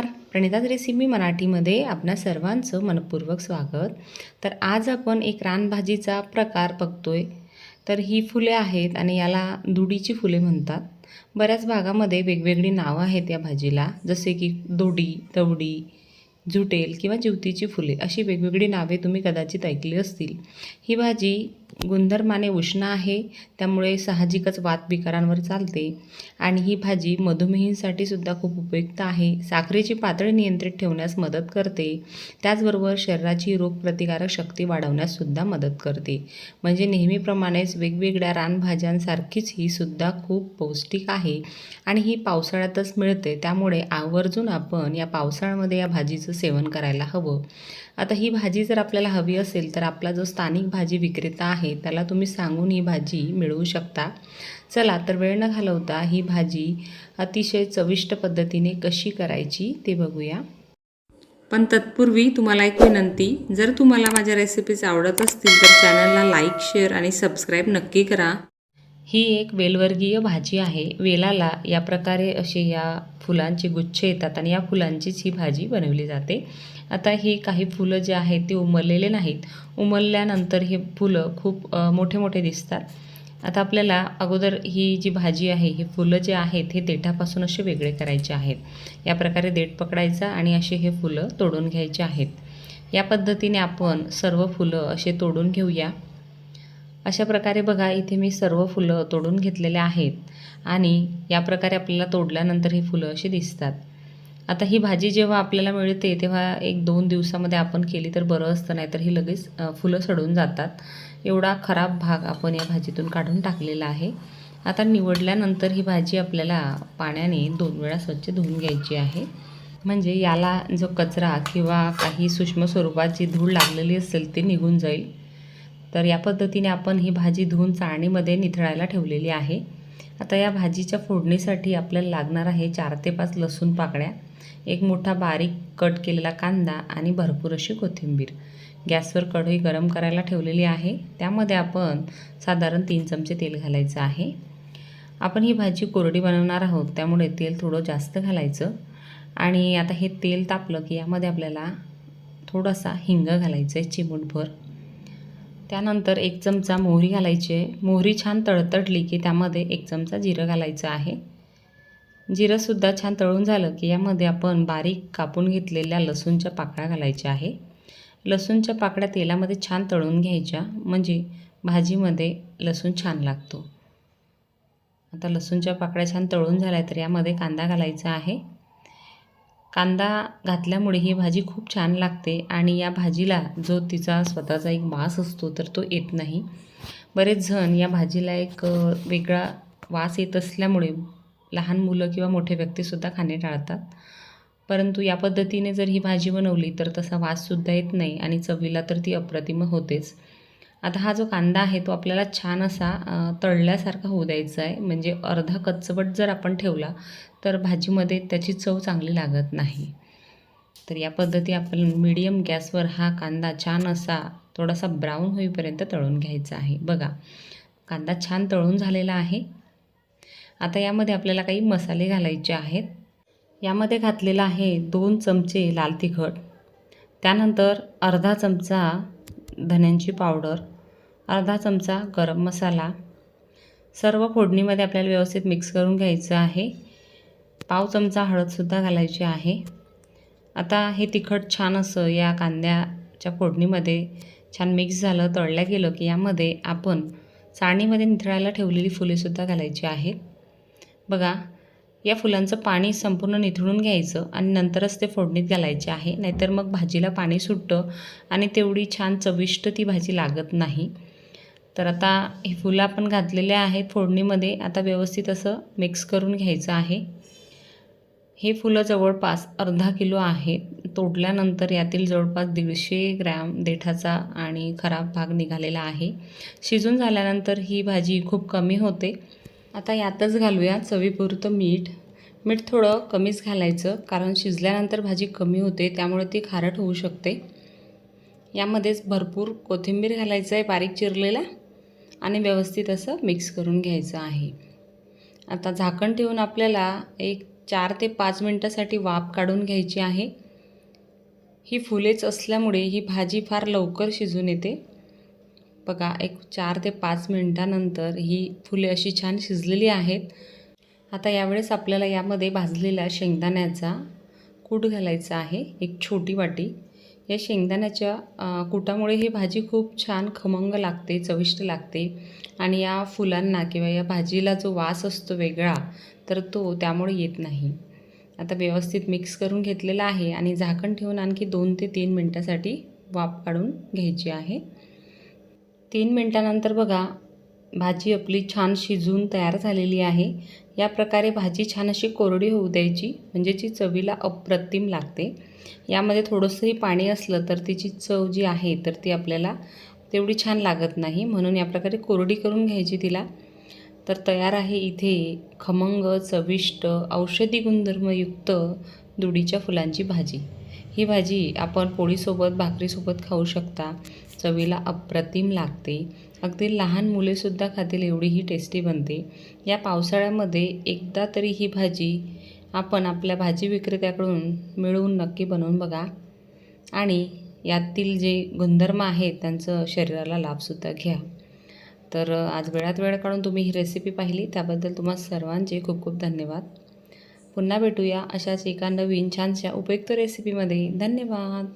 प्रणिताज recipe मराठीमध्ये आपणा सर्वांचं मनपूर्वक स्वागत. तर आज आपण एक रानभाजीचा प्रकार बघतोय. तर ही फुले आहेत आणि याला दुडीची फुले म्हणतात. बऱ्याच भागामध्ये वेगवेगळी नावं आहेत या भाजीला. जसे की दोडी दवडी झुटेल किंवा जिवतीची फुले अशी वेगवेगळी नावे तुम्ही कदाचित ऐकली असतील. ही भाजी गुणधर्माने उष्ण आहे त्यामुळे साहजिकच वातविकारांवर चालते. आणि ही भाजी मधुमेहींसाठी सुद्धा खूप उपयुक्त आहे. साखरेची पातळी नियंत्रित ठेवण्यास मदत करते. त्याचबरोबर शरीराची रोगप्रतिकारक शक्ती वाढवण्यास सुद्धा मदत करते. म्हणजे नेहमीप्रमाणेच वेगवेगळ्या रानभाज्यांसारखीच ही सुद्धा खूप पौष्टिक आहे. आणि ही पावसाळ्यातच मिळते त्यामुळे आवर्जून आपण या पावसाळ्यामध्ये या भाजीचं सेवन करायला हवं. आता ही भाजी जर आपल्याला हवी असेल तर आपला जो स्थानिक भाजी विक्रेता आहे त्याला तुम्ही सांगून ही भाजी मिळवू शकता. चला तर वेळ न घालवता ही भाजी अतिशय चविष्ट पद्धतीने कशी करायची ते बघूया. पण तत्पूर्वी तुम्हाला एक विनंती जर तुम्हाला माझ्या रेसिपीज आवडत असतील तर चॅनलला लाईक शेअर आणि सबस्क्राईब नक्की करा. ही एक वेलवर्गीय भाजी आहे. वेलाला या प्रकारे असे या फुलांचे गुच्छ येतात आणि या फुलांचीच ही भाजी बनवली जाते. आता ही काही फुलं जे आहेत ते उमललेले नाहीत. उमलल्यानंतर हे फुलं खूप मोठे मोठे दिसतात. आता आपल्याला अगोदर ही जी भाजी आहे हे फुलं जे आहेत हे देठापासून असे वेगळे करायचे आहेत. या प्रकारे देठ पकडायचा आणि असे हे फुलं तोडून घ्यायचे आहेत. या पद्धतीने आपण सर्व फुलं असे तोडून घेऊया. अशा प्रकारे बघा इथे मी सर्व फुलं तोडून घेतलेले आहेत. आणि या प्रकारे आपल्याला तोडल्यानंतर ही फुलं अशी दिसतात. आता ही भाजी जेव्हा आपल्याला मिळते तेव्हा एक दोन दिवसामध्ये आपण केली तर बरं असतं नाही तर ही लगेच फुलं सडून जातात. एवढा खराब भाग आपण या भाजीतून काढून टाकलेला आहे. आता निवडल्यानंतर ही भाजी आपल्याला पाण्याने दोन वेळा स्वच्छ धुवून घ्यायची आहे. म्हणजे याला जो कचरा किंवा काही सूक्ष्म स्वरूपात जी धूळ लागलेली असेल ती निघून जाईल. तर या पद्धतीने आपण ही भाजी धुवून चाळणीमध्ये निथळायला ठेवलेली आहे. आता या भाजीच्या फोडणीसाठी आपल्याला लागणार आहे चार ते पाच लसूण पाकळ्या एक मोठा बारीक कट केलेला कांदा आणि भरपूर अशी कोथिंबीर. गॅसवर कढई गरम करायला ठेवलेली आहे. त्यामध्ये आपण साधारण तीन चमचे तेल घालायचं आहे. आपण ही भाजी कोरडी बनवणार आहोत त्यामुळे तेल थोडं जास्त घालायचं. आणि आता हे तेल तापलं की यामध्ये आपल्याला थोडासा हिंग घालायचं आहे चिमूटभर. त्यानंतर एक चमचा मोहरी घालायची आहे. मोहरी छान तळतडली की त्यामध्ये एक चमचा जिरं घालायचं आहे. जिरंसुद्धा छान तळून झालं की यामध्ये आपण बारीक कापून घेतलेल्या लसूणच्या पाकळ्या घालायच्या आहे. लसूणच्या पाकळ्या तेलामध्ये छान तळून घ्यायच्या म्हणजे भाजीमध्ये लसूण छान लागतो. आता लसूणच्या पाकळ्या छान तळून झाल्या तर यामध्ये कांदा घालायचा आहे. कांदा घातल्यामुळे ही भाजी खूप छान लागते आणि या भाजीला जो तिचा स्वतःचा एक वास असतो तर तो येत नाही. बरेच जण या भाजीला एक वेगळा वास येत असल्यामुळे लहान मुलं किंवा मोठे व्यक्तीसुद्धा खाणे टाळतात. परंतु या पद्धतीने जर ही भाजी बनवली तर तसा वाससुद्धा येत नाही आणि चवीला तर ती अप्रतिम होतेच. आता हा जो कांदा आहे तो आपल्याला छान असा तळल्यासारखा होऊ द्यायचा आहे. म्हणजे अर्धा कच्चवट जर आपण ठेवला तर भाजीमध्ये त्याची चव चांगली लागत नाही. तर या पद्धती आपण मीडियम गॅसवर हा कांदा छान असा थोडासा ब्राऊन होईपर्यंत तळून घ्यायचा आहे. बघा कांदा छान तळून झालेला आहे. आता यामध्ये आपल्याला काही मसाले घालायचे आहेत. यामध्ये घातलेला आहे दोन चमचे लाल तिखट. त्यानंतर अर्धा चमचा धन्यांची पावडर अर्धा चमचा गरम मसाला सर्व फोडणीमध्ये आपल्याला व्यवस्थित मिक्स करून घ्यायचं आहे. पाव चमचा हळदसुद्धा घालायची आहे. आता हे तिखट छान असं या कांद्याच्या फोडणीमध्ये छान मिक्स झालं तळल्या गेलं की यामध्ये आपण चाळणीमध्ये निथळायला ठेवलेली फुलेसुद्धा घालायची आहेत. बघा या फुलांचं पाणी संपूर्ण निथळून घ्यायचं आणि नंतरच ते फोडणीत घालायचे आहे. नाहीतर मग भाजीला पाणी सुटतं आणि तेवढी छान चविष्ट ती भाजी लागत नाही. तर आता हे फुलं आपण घातलेले आहेत फोडणीमध्ये. आता व्यवस्थित असं मिक्स करून घ्यायचं आहे. हे फुलं जवळपास अर्धा किलो आहेत. तोडल्यानंतर यातील जवळपास दीडशे ग्रॅम देठाचा आणि खराब भाग निघालेला आहे. शिजून झाल्यानंतर ही भाजी खूप कमी होते. आता यातच घालूया चवीपुरतं मीठ. मीठ थोडं कमीच घालायचं कारण शिजल्यानंतर भाजी कमी होते त्यामुळे ती खारट होऊ शकते. यामध्येच भरपूर कोथिंबीर घालायचं आहे बारीक चिरलेला आणि व्यवस्थित असं मिक्स करून घ्यायचं आहे. आता झाकण ठेवून आपल्याला एक चार ते पाच मिनटासाठी वाफ काढून घ्यायची आहे. ही फुलेच असल्यामुळे ही भाजी फार लवकर शिजून येते. बघा एक चार ते पाच मिनटानंतर ही फुले अशी छान शिजलेली आहेत. आता यावेळेस आपल्याला यामध्ये भाजलेल्या शेंगदाण्याचा कूट घालायचा आहे एक छोटी वाटी. या शेंगदाण्याच्या कुटामुळे ही भाजी खूप छान खमंग लागते चविष्ट लागते आणि या फुलांना किंवा या भाजीला जो वास असतो वेगळा तर तो त्यामुळे येत नाही. आता व्यवस्थित मिक्स करून घेतलेला आहे आणि झाकण ठेवून आणखी दोन ते तीन मिनटासाठी वाफ काढून घ्यायची आहे. तीन मिनटानंतर बघा भाजी आपली छान शिजून तयार झालेली आहे. या प्रकारे भाजी छान अशी कोरडी होऊ द्यायची म्हणजे जी चवीला अप्रतिम लागते. यामध्ये थोडंसंही पाणी असलं तर तिची चव जी आहे तर ती आपल्याला तेवढी छान लागत नाही. म्हणून या प्रकारे कोरडी करून घ्यायची तिला. तर तयार आहे इथे खमंग चविष्ट औषधी गुणधर्मयुक्त दुडीच्या फुलांची भाजी. ही भाजी आपण पोळीसोबत भाकरीसोबत खाऊ शकता. चवीला अप्रतिम लागते. अगदी लहान मुलेसुद्धा खातील एवढी ही टेस्टी बनते. या पावसाळ्यामध्ये एकदा तरी ही भाजी आपण आपल्या भाजी विक्रेत्याकडून मिळवून नक्की बनवून बघा. आणि यातील जे गुणधर्म आहेत त्यांचं शरीराला लाभसुद्धा घ्या. तर आज वेळात वेळ काढून तुम्ही ही रेसिपी पाहिली त्याबद्दल तुम्हा सर्वांचे खूप खूप धन्यवाद. पुन्हा भेटूया अशाच एका नवीन छानशा उपयुक्त रेसिपीमध्ये धन्यवाद!